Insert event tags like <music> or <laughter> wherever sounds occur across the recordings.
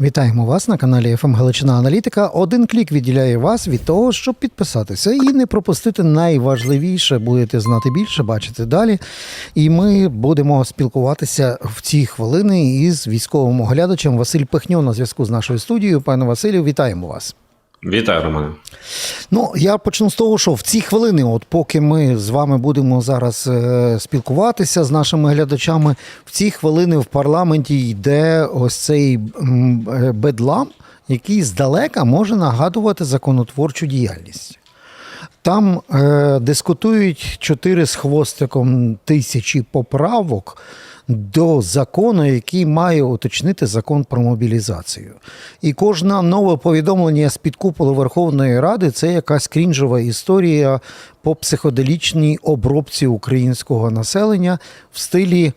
Вітаємо вас на каналі ФМ Галичина Аналітика. Один клік відділяє вас від того, щоб підписатися і не пропустити найважливіше. Будете знати більше, бачити далі. І ми будемо спілкуватися в ці хвилини із військовим оглядачем Василь Пихньо на зв'язку з нашою студією. Пане Василю, вітаємо вас. Вітаю, Романе. Ну, я почну з того, що в ці хвилини, от поки ми з вами будемо зараз е, спілкуватися з нашими глядачами, в ці хвилини в парламенті йде ось цей е, бедлам, який здалека може нагадувати законотворчу діяльність. Там е, дискутують чотири з хвостиком тисячі поправок до закону, який має уточнити закон про мобілізацію. І кожне нове повідомлення з під куполу Верховної Ради це якась крінжова історія по психоделічній обробці українського населення в стилі.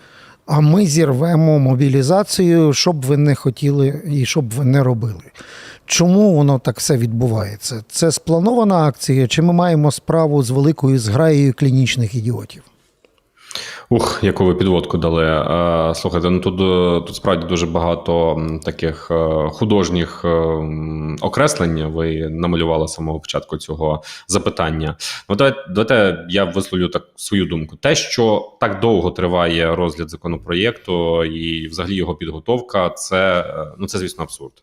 А ми зірвемо мобілізацію, що б ви не хотіли і що б ви не робили. Чому воно так все відбувається? Це спланована акція, чи ми маємо справу з великою зграєю клінічних ідіотів? Ух, яку ви підводку дали. Е, Слухайте, ну тут, е, тут справді дуже багато таких е, художніх окреслень. Ви намалювали з самого початку цього запитання. Ну, давайте, давайте я висловлю так свою думку. Те, що так довго триває розгляд законопроєкту і взагалі його підготовка, це ну це звісно абсурд.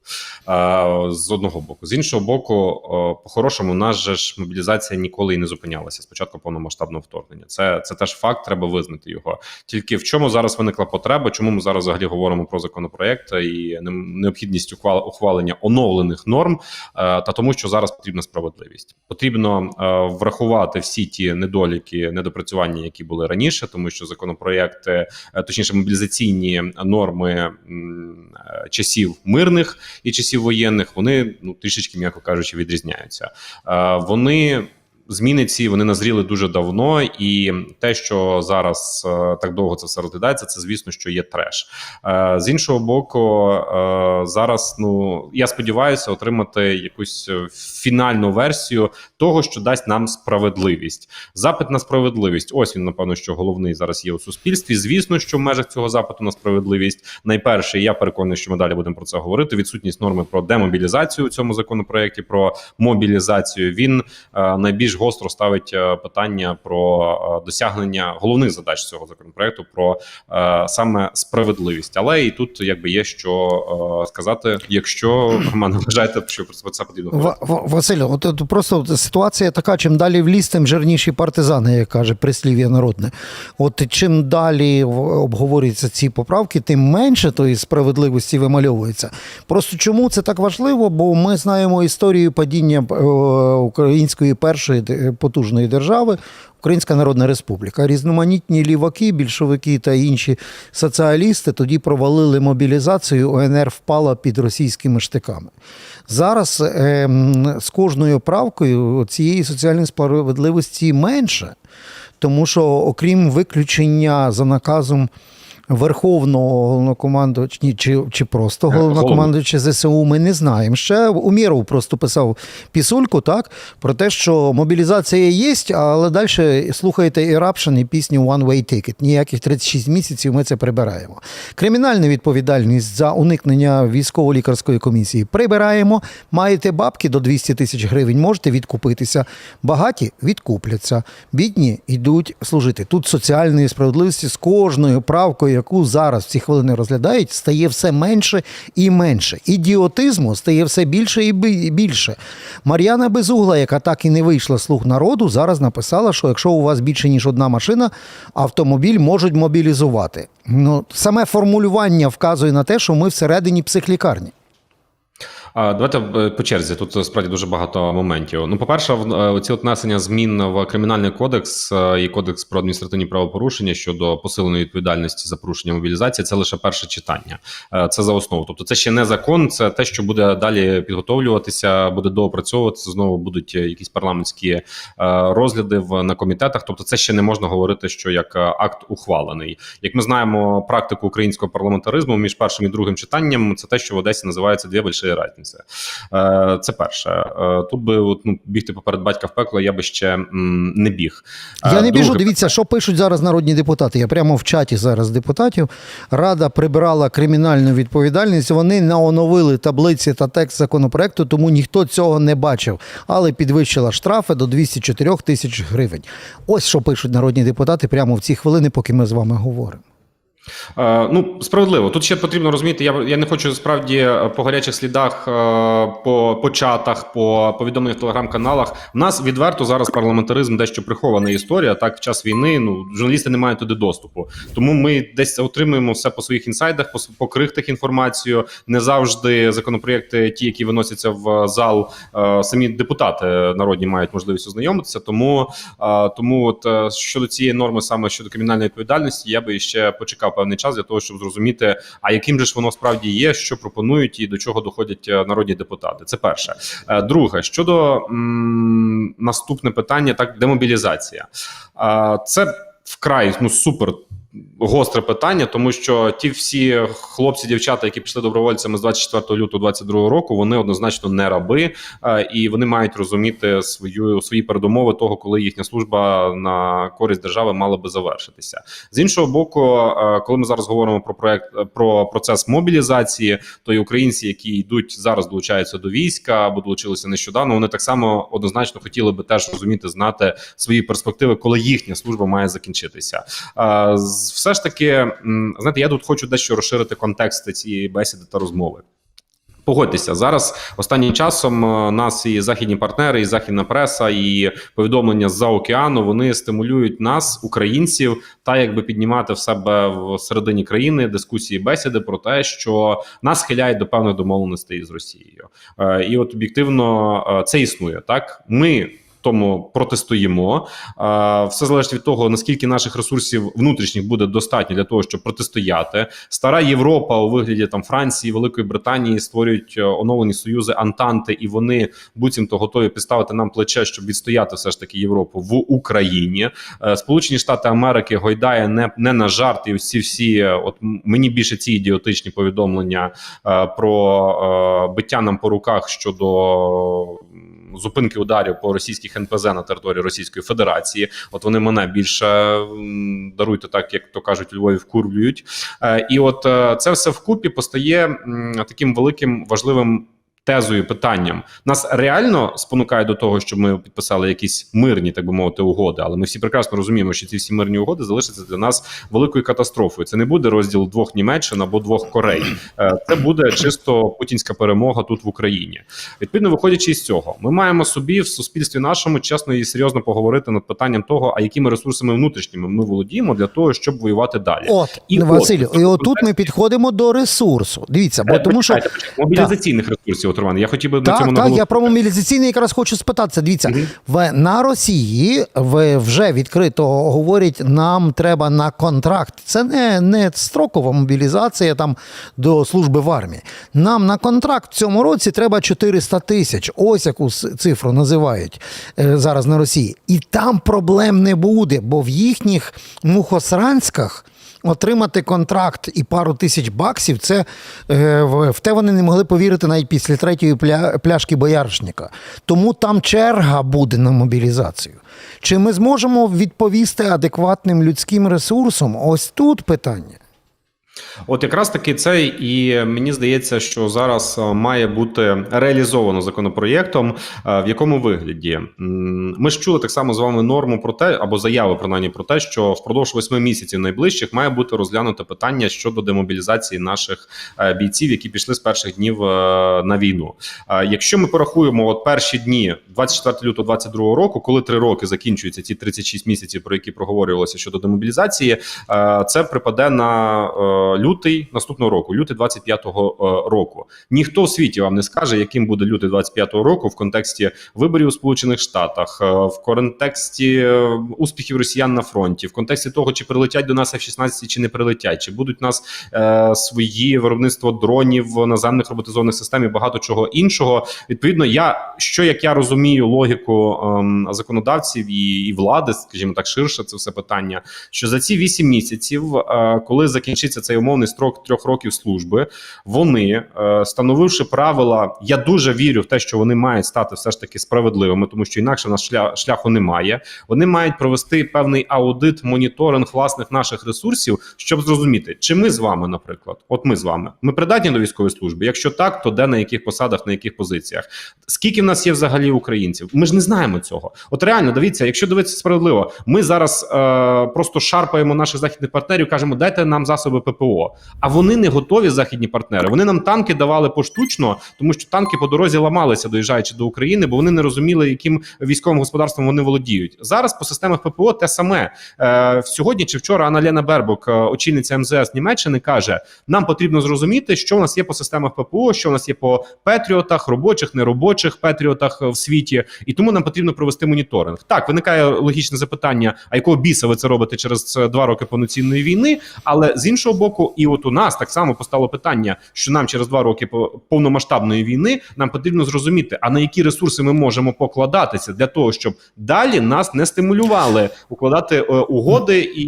З одного боку, з іншого боку, по-хорошому, у нас же ж мобілізація ніколи і не зупинялася спочатку повномасштабного вторгнення. Це, це теж факт, треба визнати його. Тільки в чому зараз виникла потреба, чому ми зараз взагалі говоримо про законопроект і необхідність ухвалення оновлених норм, е, та тому, що зараз потрібна справедливість. Потрібно е, врахувати всі ті недоліки, недопрацювання, які були раніше, тому що законопроекти, е, точніше, мобілізаційні норми часів мирних і часів воєнних, вони ну трішечки, м'яко кажучи, відрізняються. Вони Зміни ці вони назріли дуже давно, і те, що зараз е, так довго це все розглядається, це звісно, що є треш. Е, з іншого боку, е, зараз ну я сподіваюся отримати якусь фінальну версію того, що дасть нам справедливість. Запит на справедливість. Ось він, напевно, що головний зараз є у суспільстві. Звісно, що в межах цього запиту на справедливість найперше, я переконаний, що ми далі будемо про це говорити. Відсутність норми про демобілізацію у цьому законопроекті, про мобілізацію. Він найбільш гостро ставить е, питання про е, досягнення головних задач цього законопроекту про е, саме справедливість. Але і тут якби є що сказати, якщо <clears throat> Роман вважаєте, що про це потрібно Ва- Василю, от, просто ситуація така: чим далі в ліс, тим жирніші партизани, як каже прислів'я народне. От чим далі в- обговорюються ці поправки, тим менше тої справедливості вимальовується. Просто чому це так важливо? Бо ми знаємо історію падіння української першої потужної держави. Українська Народна Республіка. Різноманітні ліваки, більшовики та інші соціалісти тоді провалили мобілізацію. ОНР впала під російськими штиками. Зараз е, з кожною правкою цієї соціальної справедливості менше, тому що, окрім виключення за наказом. Верховного головнокомандувача ні, чи, чи просто головнокомандувача ЗСУ ми не знаємо. Ще Умєров просто писав пісульку, так, про те, що мобілізація є, але далі слухайте і Рапшин, і пісню One Way Ticket. Ніяких 36 місяців ми це прибираємо. Кримінальну відповідальність за уникнення військово-лікарської комісії прибираємо. Маєте бабки до 200 тисяч гривень, можете відкупитися. Багаті відкупляться, бідні йдуть служити. Тут соціальної справедливості з кожною правкою, яку зараз в ці хвилини розглядають, стає все менше і менше. Ідіотизму стає все більше і більше. Мар'яна Безугла, яка так і не вийшла слуг народу, зараз написала, що якщо у вас більше ніж одна машина, автомобіль можуть мобілізувати. Ну саме формулювання вказує на те, що ми всередині психлікарні. Давайте е, по черзі. Тут е, справді дуже багато моментів. Ну, по-перше, в- е, ці от змін в кримінальний кодекс і кодекс про адміністративні правопорушення щодо посиленої відповідальності за порушення мобілізації. Це лише перше читання. Це за основу. Тобто, це ще не закон, це те, що буде далі підготовлюватися, буде доопрацьовуватися. Знову будуть якісь парламентські розгляди в на комітетах. Тобто, це ще не можна говорити, що як акт ухвалений. Як ми знаємо, практику українського парламентаризму між першим і другим читанням, це те, що в Одесі називається дві больші разниці. П'ятниці. Е, Це перше. Е, Тут би от, ну, бігти поперед батька в пекло, я би ще м, не біг. Я Е, не біжу. друге Дивіться, що пишуть зараз народні депутати. Я прямо в чаті зараз депутатів. Рада прибирала кримінальну відповідальність. Вони наоновили таблиці та текст законопроекту, тому ніхто цього не бачив, але підвищила штрафи до 204 тисяч гривень. Ось що пишуть народні депутати прямо в ці хвилини, поки ми з вами говоримо. Е, ну, справедливо. Тут ще потрібно розуміти. Я, я не хочу справді е, по гарячих слідах, е, по, по чатах, по повідомленнях в телеграм-каналах. У нас відверто зараз парламентаризм дещо прихована історія. Так, в час війни ну журналісти не мають туди доступу. Тому ми десь отримуємо все по своїх інсайдах, по, по крихтах інформацію. Не завжди законопроєкти, ті, які виносяться в зал, самі депутати народні мають можливість ознайомитися. Тому, тому от щодо цієї норми, саме щодо кримінальної відповідальності, я би ще почекав певний час для того, щоб зрозуміти, а яким же ж воно справді є, що пропонують і до чого доходять е, народні депутати. Це перше. Е, Друге, щодо м, наступне питання, так демобілізація. Е, Це вкрай ну супер. Гостре питання, тому що ті всі хлопці, дівчата, які пішли добровольцями з 24 лютого 22 року, вони однозначно не раби, е, і вони мають розуміти свою свої передумови того, коли їхня служба на користь держави мала би завершитися. З іншого боку, е, коли ми зараз говоримо про проект е, про процес мобілізації, то і українці, які йдуть зараз, долучаються до війська або долучилися нещодавно, вони так само однозначно хотіли би теж розуміти, знати свої перспективи, коли їхня служба має закінчитися. З- Все ж таки, знаєте, я тут хочу дещо розширити контекст цієї бесіди та розмови. Погодьтеся зараз. Останнім часом е, нас і західні партнери, і західна преса, і повідомлення з-за океану вони стимулюють нас, українців, та якби піднімати в себе в середині країни дискусії, бесіди про те, що нас схиляють до певних домовленостей з Росією. Е, І от об'єктивно е, це існує. Так, ми. Тому протистоїмо. Все залежить від того, наскільки наших ресурсів внутрішніх буде достатньо для того, щоб протистояти. Стара Європа у вигляді там Франції, Великої Британії створюють е, оновлені союзи Антанти, і вони буцімто готові підставити нам плече, щоб відстояти все ж таки Європу в Україні. Е, Сполучені Штати Америки гойдає не, не на жарт, і всі всі, е, от мені більше ці ідіотичні повідомлення про биття нам по руках щодо. Зупинки ударів по російських НПЗ на території Російської Федерації. От вони мене більше даруйте так, як то кажуть, у Львові вкурвлюють. Е, І от е, це все вкупі постає таким великим важливим. Тезою питанням нас реально спонукає до того, щоб ми підписали якісь мирні, так би мовити, угоди. Але ми всі прекрасно розуміємо, що ці всі мирні угоди залишаться для нас великою катастрофою. Це не буде розділ двох Німеччин або двох Корей. Е, Це буде чисто путінська перемога тут в Україні. Відповідно, виходячи із цього, ми маємо собі в суспільстві нашому чесно і серйозно поговорити над питанням того, а якими ресурсами внутрішніми ми володіємо для того, щоб воювати далі. От, І от, Василю, в і отут ми підходимо до ресурсу. Дивіться, бо Е, тому що. мобілізаційних ресурсів, от Роман. Я хотів би на Так, цьому так, я про мобілізаційний якраз хочу спитатися. Дивіться, Мгм. в, на Росії в, вже відкрито говорять, нам треба на контракт. Це не, не строкова мобілізація там до служби в армії. Нам на контракт в цьому році треба 400 тисяч. Ось яку цифру називають е, зараз на Росії. І там проблем не буде, бо в їхніх мухосранськах. Отримати контракт і пару тисяч баксів, це е, в, те вони не могли повірити навіть після третьої пляшки бояршника. Тому там черга буде на мобілізацію. Чи ми зможемо відповісти адекватним людським ресурсом? Ось тут питання. От якраз таки це і мені здається, що зараз е, має бути реалізовано законопроєктом. е, В якому вигляді ми ж чули так само з вами норму про те, або заяви принаймні про те, що впродовж восьми місяців найближчих має бути розглянуто питання щодо демобілізації наших е, бійців, які пішли з перших днів на війну. Якщо ми порахуємо от перші дні 24 лютого 22 року, коли три роки закінчуються ці 36 місяців, про які проговорювалося щодо демобілізації, це припаде на лютий наступного року, лютий 25-го е, року. Ніхто в світі вам не скаже, яким буде лютий 25-го року в контексті виборів у Сполучених Штатах, е, в контексті е, успіхів росіян на фронті, в контексті того, чи прилетять до нас F-16 чи не прилетять, чи будуть у нас е, свої виробництво дронів, наземних роботизованих систем і багато чого іншого. Відповідно, я що як я розумію логіку ем, законодавців і, і влади, скажімо так, ширше це все питання. Що за ці 8 місяців, е, коли закінчиться цей цей умовний строк трьох років служби, вони, е, становивши правила, я дуже вірю в те, що вони мають стати все ж таки справедливими, тому що інакше в нас шля- шляху немає. Вони мають провести певний аудит, моніторинг власних наших ресурсів, щоб зрозуміти, чи ми з вами, наприклад, от ми з вами, ми придатні до військової служби. Якщо так, то де на яких посадах, на яких позиціях? Скільки в нас є взагалі українців? Ми ж не знаємо цього. От реально дивіться, якщо дивитися справедливо, ми зараз е, просто шарпаємо наших західних партнерів, кажемо, дайте нам засоби ППО. А вони не готові західні партнери. Вони нам танки давали поштучно, тому що танки по дорозі ламалися, доїжджаючи до України, бо вони не розуміли, яким військовим господарством вони володіють. Зараз по системах ППО те саме е, сьогодні чи вчора Анна Бербок, е, очільниця МЗС Німеччини, каже: нам потрібно зрозуміти, що в нас є по системах ППО, що в нас є по Петріотах, робочих, неробочих Петріотах е, в світі, і тому нам потрібно провести моніторинг. Так, виникає логічне запитання: а якого біса ви це робите через е, два роки повноцінної війни? Але з іншого боку, і от у нас так само постало питання, що нам через два роки по- повномасштабної війни нам потрібно зрозуміти, а на які ресурси ми можемо покладатися для того, щоб далі нас не стимулювали укладати е, угоди і,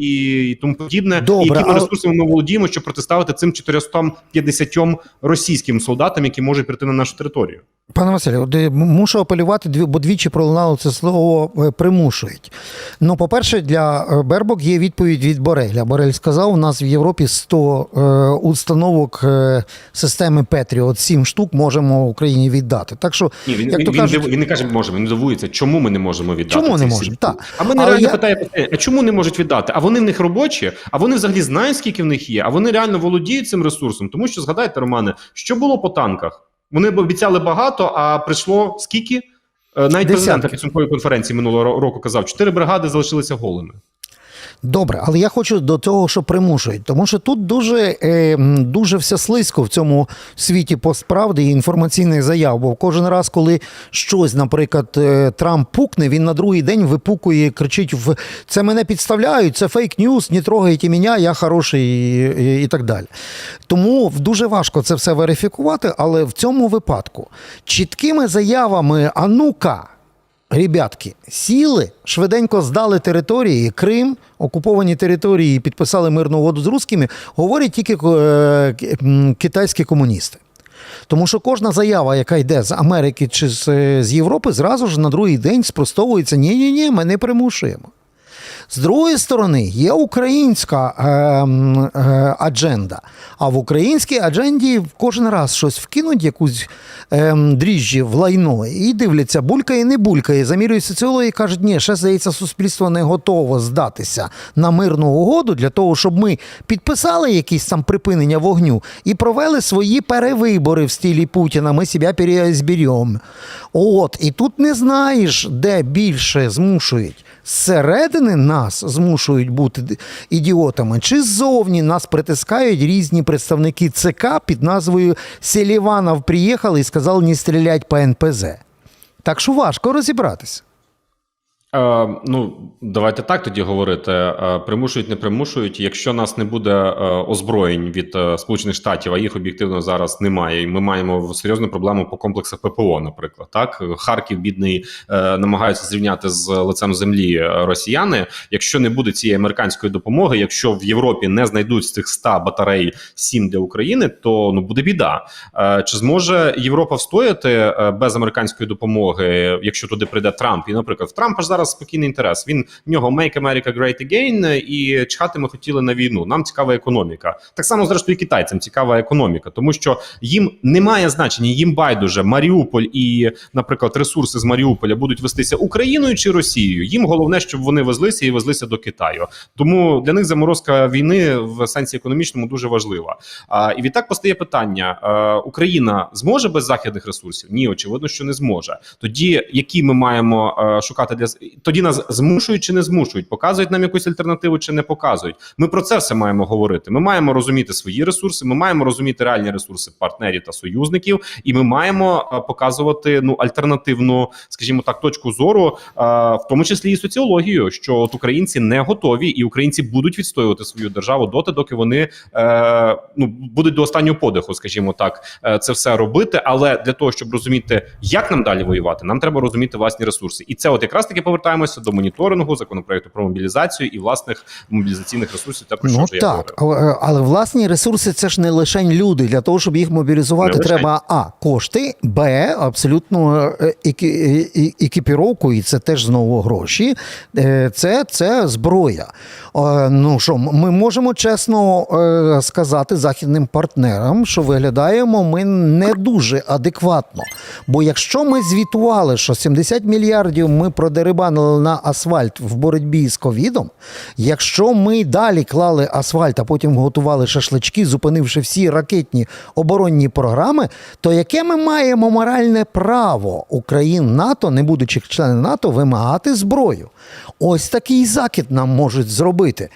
і тому подібне, Добре, і якими але- ресурсами ми володіємо, щоб протиставити цим 450 російським солдатам, які можуть прийти на нашу територію. Пане Василю, е, мушу апелювати, бо двічі пролунало це слово е, примушують. Ну, по-перше, для е, Бербок є відповідь від Бореля. Борель сказав, у нас в Європі 100 е, установок системи Петріот, 7 штук можемо Україні віддати. Так що, Ні, він, як він, то він, кажуть, він не каже, можемо, він дивується, чому ми не можемо віддати. Чому не можемо? Так. А мене реально я- питає, а чому не можуть віддати? А вони в них робочі, а вони взагалі знають, скільки в них є, а вони реально володіють цим ресурсом. Тому що згадайте, Романе, що було по танках? Вони б обіцяли багато, а прийшло скільки? Навіть Навіть президент на підсумковій конференції минулого року казав, чотири бригади залишилися голими. Добре, але я хочу до того, що примушують, тому що тут дуже, е, дуже все слизько в цьому світі постправди і інформаційних заяв. Бо кожен раз, коли щось, наприклад, е, Трамп пукне, він на другий день випукує, кричить: в це мене підставляють, це фейк ньюс, не трогайте мене, я хороший і, і, так далі. Тому дуже важко це все верифікувати, але в цьому випадку чіткими заявами, а ну-ка. Ребятки, сіли, швиденько здали території, Крим, окуповані території, підписали мирну угоду з русскими, говорять тільки е, китайські комуністи. Тому що кожна заява, яка йде з Америки чи з, е, з Європи, зразу ж на другий день спростовується: ні, ні, ні, ми не примушуємо. З другої сторони, є українська е, е, адженда. А в українській адженді кожен раз щось вкинуть, якусь е, дріжджі в лайно, і дивляться, булькає, не булькає. Замірюють соціологи і кажуть, ні, ще здається, суспільство не готово здатися на мирну угоду для того, щоб ми підписали якісь там припинення вогню і провели свої перевибори в стилі Путіна. Ми себе переізберемо. От, і тут не знаєш, де більше змушують. Зсередини нас змушують бути ідіотами, чи ззовні нас притискають різні представники ЦК під назвою Селіванов приїхали і сказали не стрілять по НПЗ. Так що важко розібратися. Е, ну, давайте так тоді говорити. Е, примушують, не примушують. Якщо нас не буде е, озброєнь від е, Сполучених Штатів, а їх об'єктивно зараз немає, і ми маємо серйозну проблему по комплексах ППО, наприклад. Так, Харків бідний е, намагаються зрівняти з лицем землі е, росіяни. Якщо не буде цієї американської допомоги, якщо в Європі не знайдуть цих 100 батарей 7 для України, то ну буде біда. Е, Чи зможе Європа встояти е, без американської допомоги, якщо туди прийде Трамп? І, наприклад, в Трампа ж зараз спокійний інтерес. Він в нього Make America Great Again, і чхати ми хотіли на війну. Нам цікава економіка. Так само, зрештою, китайцям цікава економіка, тому що їм немає значення, їм байдуже Маріуполь і, наприклад, ресурси з Маріуполя будуть вестися Україною чи Росією. Їм головне, щоб вони везлися і везлися до Китаю. Тому для них заморозка війни в сенсі економічному дуже важлива. А, і відтак постає питання: е, Україна зможе без західних ресурсів? Ні, очевидно, що не зможе. Тоді які ми маємо е, шукати для тоді нас змушують чи не змушують, показують нам якусь альтернативу чи не показують. Ми про це все маємо говорити. Ми маємо розуміти свої ресурси, ми маємо розуміти реальні ресурси партнерів та союзників, і ми маємо е, показувати ну альтернативну, скажімо так, точку зору, е, в тому числі і соціологію, що от українці не готові, і українці будуть відстоювати свою державу доти, доки вони е, ну будуть до останнього подиху, скажімо так, це все робити. Але для того, щоб розуміти, як нам далі воювати, нам треба розуміти власні ресурси, і це, от якраз таки повертається повертаємося до моніторингу, законопроекту про мобілізацію і власних мобілізаційних ресурсів. Та про що Ну я так, говорив. але, але власні ресурси це ж не лише люди. Для того, щоб їх мобілізувати, Не треба а кошти, б абсолютно е, е, е, екіпіровку, і це теж знову гроші. Е, Це, це зброя. Е, Ну що, ми можемо чесно е, сказати західним партнерам, що виглядаємо ми не дуже адекватно. Бо якщо ми звітували, що 70 мільярдів ми продерибанили на асфальт в боротьбі з ковідом, якщо ми далі клали асфальт, а потім готували шашлички, зупинивши всі ракетні оборонні програми, то яке ми маємо моральне право Україн НАТО, не будучи членом НАТО, вимагати зброю? Ось такий закид нам можуть зробити.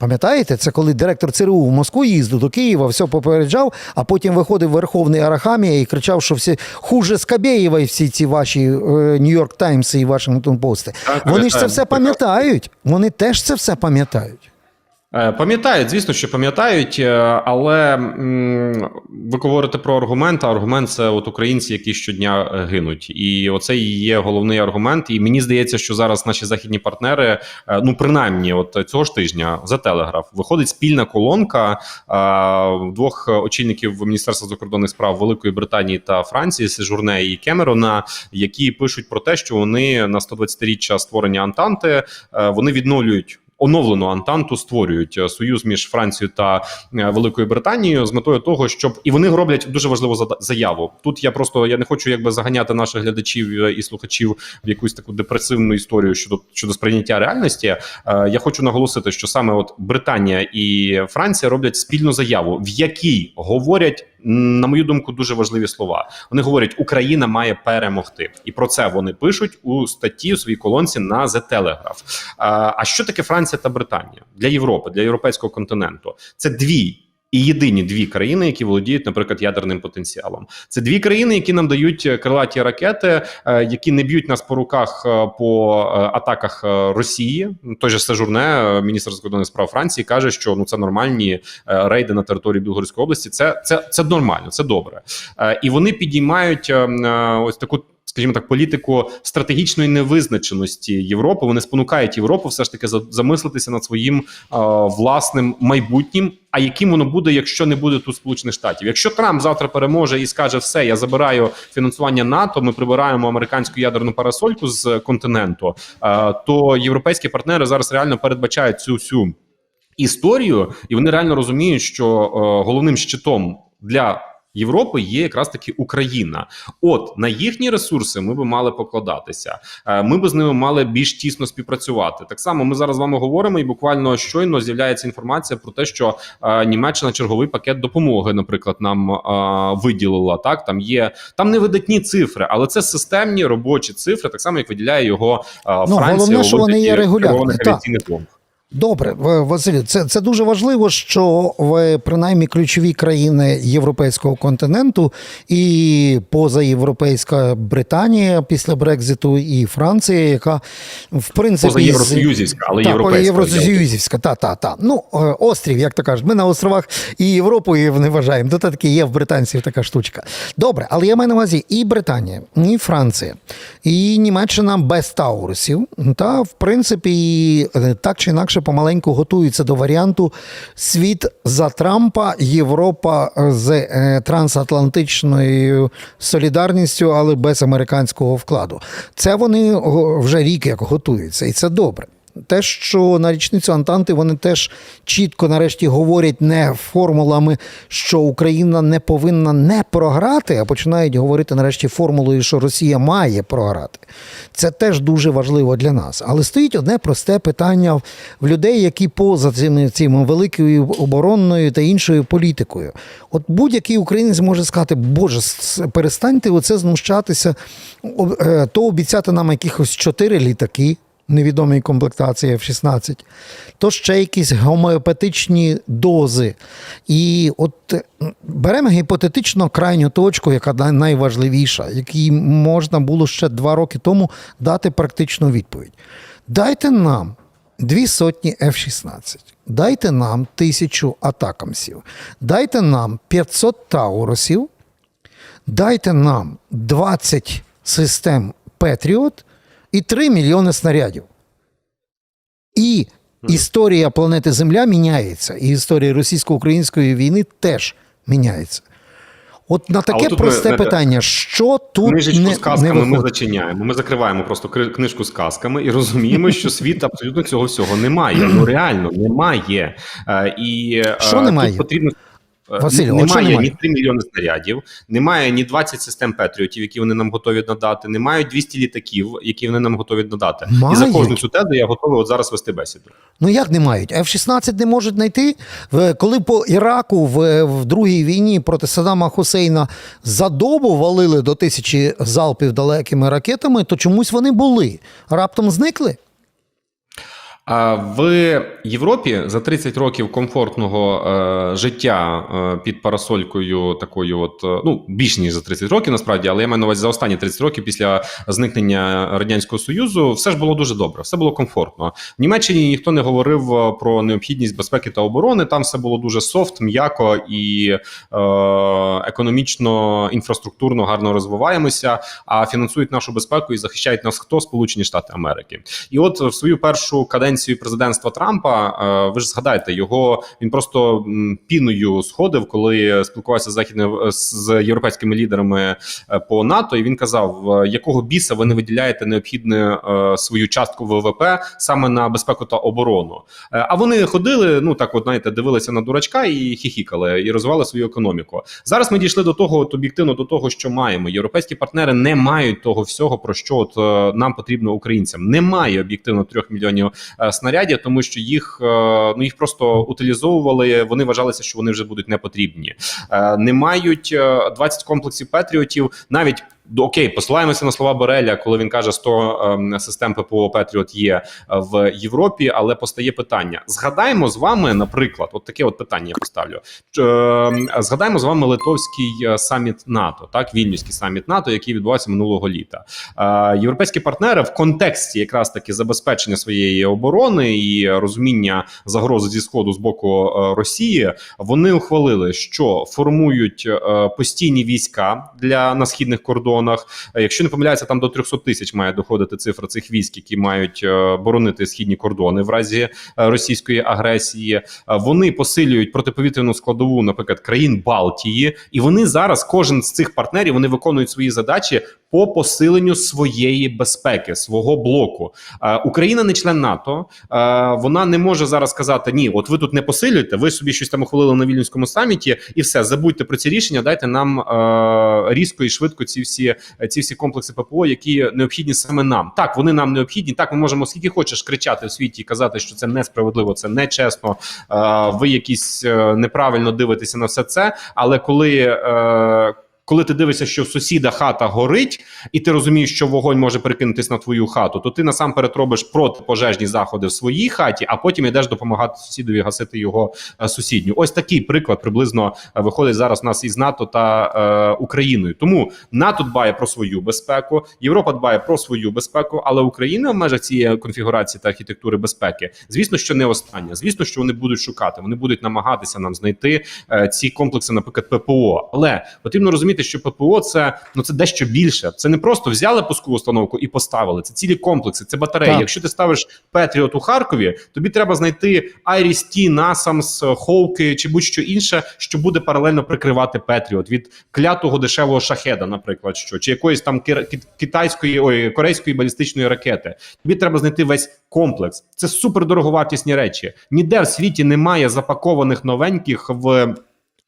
Пам'ятаєте, це коли директор ЦРУ в Москву їздив до Києва, все попереджав, а потім виходив Верховний Арахамія і кричав, що всі хуже Скабєєва і всі ці ваші Нью-Йорк Таймси і Вашингтон Пости. Вони ж це все пам'ятають. Вони теж це все пам'ятають. Е, Пам'ятають, звісно, що пам'ятають, е, але ви говорите про аргумент. А аргумент це от українці, які щодня е, гинуть, і оце і є головний аргумент. І мені здається, що зараз наші західні партнери, ну принаймні, от цього ж тижня за телеграф виходить спільна колонка двох очільників Міністерства закордонних справ Великої Британії та Франції, Сежурне і Кемерона, які пишуть про те, що вони на 120-річчя створення Антанти вони відновлюють оновлену Антанту створюють е, союз між Францією та е, Великою Британією з метою того, щоб і вони роблять дуже важливу заяву. Тут я просто я не хочу якби заганяти наших глядачів е, і слухачів в якусь таку депресивну історію щодо щодо сприйняття реальності. Я хочу наголосити, що саме от Британія і Франція роблять спільну заяву, в якій говорять. На мою думку, дуже важливі слова. Вони говорять, Україна має перемогти, і про це вони пишуть у статті у своїй колонці на The Telegraph. А що таке Франція та Британія для Європи, для європейського континенту? Це дві. І єдині дві країни, які володіють, наприклад, ядерним потенціалом. Це дві країни, які нам дають е, крилаті ракети, е, які не б'ють нас по руках е, по атаках Росії. Той же Сежурне, е, міністр закордонних справ Франції, каже, що ну це нормальні рейди на території Білгородської області. Це це, це нормально, це добре. І вони підіймають е, е, ось таку. Скажімо так, політику стратегічної невизначеності Європи. Вони спонукають Європу все ж таки за- замислитися над своїм е, власним майбутнім. А яким воно буде, якщо не буде тут Сполучених Штатів? Якщо Трамп завтра переможе і скаже, все, я забираю фінансування НАТО, ми прибираємо американську ядерну парасольку з континенту, е, то європейські партнери зараз реально передбачають цю всю історію, і вони реально розуміють, що е, головним щитом для. Європи є якраз таки Україна. От на їхні ресурси ми би мали покладатися. Е, Ми би з ними мали більш тісно співпрацювати. Так само ми зараз з вами говоримо, і буквально щойно з'являється інформація про те, що е, Німеччина черговий пакет допомоги, наприклад, нам е, виділила. Так там є там невидатні цифри, але це системні робочі цифри, так само як виділяє його е, Франція. Ну, головне, що вони є регулярні, так. Добре, Василю, це, це дуже важливо, що в принаймні ключові країни європейського континенту і позаєвропейська Британія після Брекзиту, і Франція, яка в принципі Поза євросоюзівська, але та, європейська. євросоюзівська, та, та, та. Ну, е, острів, як то кажуть, ми на островах і Європу і не вважаємо. Тут таки є в британців така штучка. Добре, але я маю на увазі і Британія, і Франція, і Німеччина без Таурусів. Та, в принципі, е, так чи інакше помаленьку готуються до варіанту світ за Трампа, Європа з е, трансатлантичною солідарністю, але без американського вкладу. Це вони вже рік як готуються, і це добре. Те, що на річницю Антанти вони теж чітко нарешті говорять не формулами, що Україна не повинна не програти, а починають говорити нарешті формулою, що Росія має програти. Це теж дуже важливо для нас. Але стоїть одне просте питання в людей, які поза цими, цими великою оборонною та іншою політикою. От будь-який українець може сказати, Боже, перестаньте оце знущатися, е, то обіцяти нам якихось чотири літаки невідомій комплектації F-16, то ще якісь гомеопатичні дози. І от е, беремо гіпотетично крайню точку, яка найважливіша, якій можна було ще два роки тому дати практичну відповідь. Дайте нам дві сотні F-16, дайте нам тисячу атакамсів, дайте нам 500 тауросів, дайте нам 20 систем Петріот, і 3 мільйони снарядів. І історія планети Земля міняється, і історія російсько-української війни теж міняється. От на таке ми, просте знаєте, питання, що тут Книжечку не, з казками не ми зачиняємо. Ми закриваємо просто книжку з казками і розуміємо, що світ абсолютно цього всього немає. Ну реально немає. Е, і е, Що немає? Тут потрібно. Е, що немає, немає? ні 3 мільйони снарядів, немає ні 20 систем Петріотів, які вони нам готові надати, немає 200 літаків, які вони нам готові надати. І за кожну цю тезу я готовий от зараз вести бесіду. Ну як не мають? F-16 не можуть знайти. Коли по Іраку в, в другій війні проти Саддама Хусейна за добу валили до тисячі залпів далекими ракетами, то чомусь вони були. Раптом зникли. А в Європі за 30 років комфортного е, життя е, під парасолькою такою, от е, ну більш ніж за 30 років, насправді, але я маю на увазі за останні 30 років після зникнення радянського союзу, все ж було дуже добре, все було комфортно. В Німеччині ніхто не говорив е, про необхідність безпеки та оборони. Там все було дуже софт, м'яко і е, економічно, інфраструктурно гарно розвиваємося. А фінансують нашу безпеку і захищають нас хто Сполучені Штати Америки. І от в свою першу каденцію президентства Трампа, е, ви ж згадаєте, його він просто піною сходив, коли спілкувався з західними з європейськими лідерами е, по НАТО. І він казав, е, якого біса ви не виділяєте необхідне свою частку ВВП саме на безпеку та оборону. А вони ходили, ну так, от знаєте, дивилися на дурачка і хіхікали, і розвивали свою економіку. Зараз ми дійшли до того, от об'єктивно до того, що маємо. Європейські партнери не мають того всього, про що от нам потрібно українцям. Немає об'єктивно трьох мільйонів снарядів, тому що їх е, ну їх просто утилізовували. Вони вважалися, що вони вже будуть не потрібні. Е, Не мають е, 20 комплексів Петріотів, навіть. Окей, посилаємося на слова Бореля, коли він каже, 100 ем, систем ППО Петріот є е, в Європі, але постає питання: згадаємо з вами, наприклад, от таке от питання я поставлю. Ем, Згадаємо з вами литовський е, саміт НАТО, так вільнюський саміт НАТО, який відбувався минулого літа. Е, Європейські партнери в контексті якраз таки забезпечення своєї оборони і розуміння загрози зі сходу з боку Росії, вони ухвалили, що формують постійні війська для на східних кордонах. Е, Якщо не помиляюся, там до 300 тисяч має доходити цифра цих військ, які мають е, боронити східні кордони в разі е, російської агресії. Вони посилюють протиповітряну складову, наприклад, країн Балтії, і вони зараз кожен з цих партнерів вони виконують свої задачі по посиленню своєї безпеки, свого блоку. Е, Україна не член НАТО. Е, Вона не може зараз сказати: ні, от ви тут не посилюєте, ви собі щось там ухвалили на вільнюському саміті, і все забудьте про ці рішення. Дайте нам е, різко і швидко ці всі ці всі комплекси ППО, які необхідні саме нам. Так, вони нам необхідні. Так, ми можемо скільки хочеш кричати в світі і казати, що це несправедливо, це нечесно. Ви якісь неправильно дивитеся на все це. Але коли коли ти дивишся, що сусіда хата горить, і ти розумієш, що вогонь може перекинутись на твою хату, то ти насамперед робиш протипожежні заходи в своїй хаті, а потім йдеш допомагати сусідові гасити його е, сусідню. Ось такий приклад приблизно е, виходить зараз у нас із НАТО та е, Україною. Тому НАТО дбає про свою безпеку, Європа дбає про свою безпеку, але Україна в межах цієї конфігурації та архітектури безпеки, звісно, що не остання. Звісно, що вони будуть шукати, вони будуть намагатися нам знайти е, ці комплекси, наприклад, ППО. Але потрібно розуміти, що ППО це ну це дещо більше. Це не просто взяли пускову установку і поставили. Це цілі комплекси, це батареї. Так. Якщо ти ставиш Петріот у Харкові, тобі треба знайти Iris-T, NASAMS, Хоуки чи будь-що інше, що буде паралельно прикривати Петріот від клятого дешевого шахеда, наприклад, що чи якоїсь там китайської ой, корейської балістичної ракети. Тобі треба знайти весь комплекс. Це супер дороговартісні речі. Ніде в світі немає запакованих новеньких в.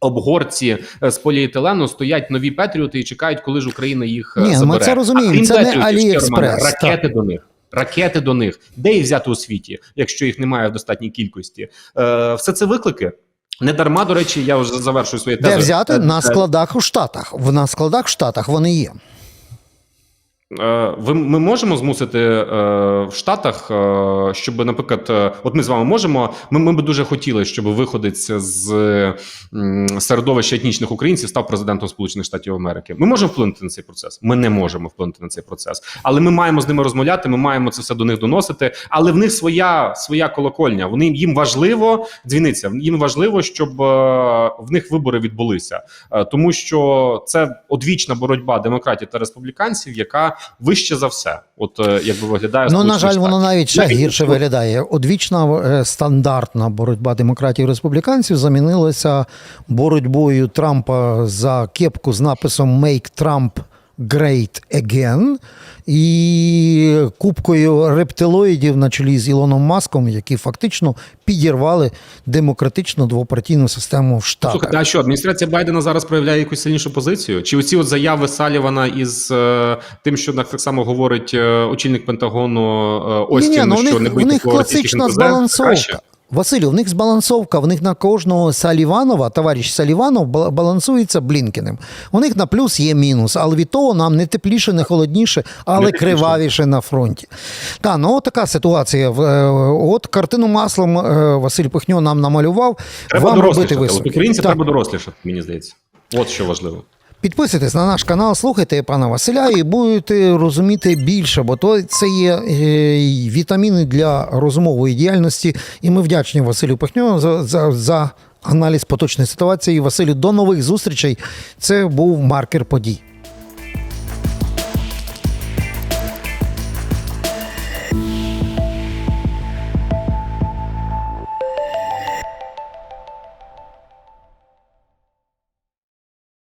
Обгорці е, з поліетилену стоять нові Петріоти і чекають, коли ж Україна їх Ні, забере. ми це розуміємо. А Це не Петріотів, Аліекспрес, ракети до них. Ракети до них, де їх взяти у світі, якщо їх немає в достатній кількості. Е, все це виклики. Не дарма, до речі, я вже завершую своє тези. Де взяти? Е, На е, складах у Штатах. В на складах в Штатах вони є. Е, Ви ми можемо змусити е, в Штатах, е, щоб, наприклад, е, от ми з вами можемо. Ми, ми би дуже хотіли, щоб виходець з м, середовища етнічних українців став президентом Сполучених Штатів Америки. Ми можемо вплинути на цей процес. Ми не можемо вплинути на цей процес, але ми маємо з ними розмовляти. Ми маємо це все до них доносити. Але в них своя своя колокольня. Вони їм важливо дзвіниця. Їм важливо, щоб е, в них вибори відбулися, Е, тому що це одвічна боротьба демократів та республіканців, яка вище за все. От е, якби виглядає Ну, на жаль, воно навіть ще гірше виглядає. Одвічна е, стандартна боротьба демократів і республіканців замінилася боротьбою Трампа за кепку з написом Make Trump Great Again і купкою рептилоїдів на чолі з Ілоном Маском, які фактично підірвали демократичну двопартійну систему в Штатах. Слухайте, а що адміністрація Байдена зараз проявляє якусь сильнішу позицію? Чи оці от заяви Салівана із е, тим, що так само говорить е, очільник Пентагону е, Остін, Ні-ні, ну, що них, не у бийте них класична збалансовка. Василю, в них збалансовка, в них на кожного Саліванова, товариш Саліванов, балансується Блінкіним. У них на плюс є мінус, але від того нам не тепліше, не холодніше, але Не кривавіше на фронті. Та, ну от така ситуація. Е, От картину маслом е, Василь Пихньо нам намалював. Треба Вам робити висновки. Українцям Так. треба дорослішати, мені здається. От що важливо. Підписуйтесь на наш канал, слухайте пана Василя і будете розуміти більше, бо то це є е, вітаміни для розумової діяльності. І ми вдячні Василю Пихньо за, за, за аналіз поточної ситуації. Василю, до нових зустрічей. Це був маркер подій.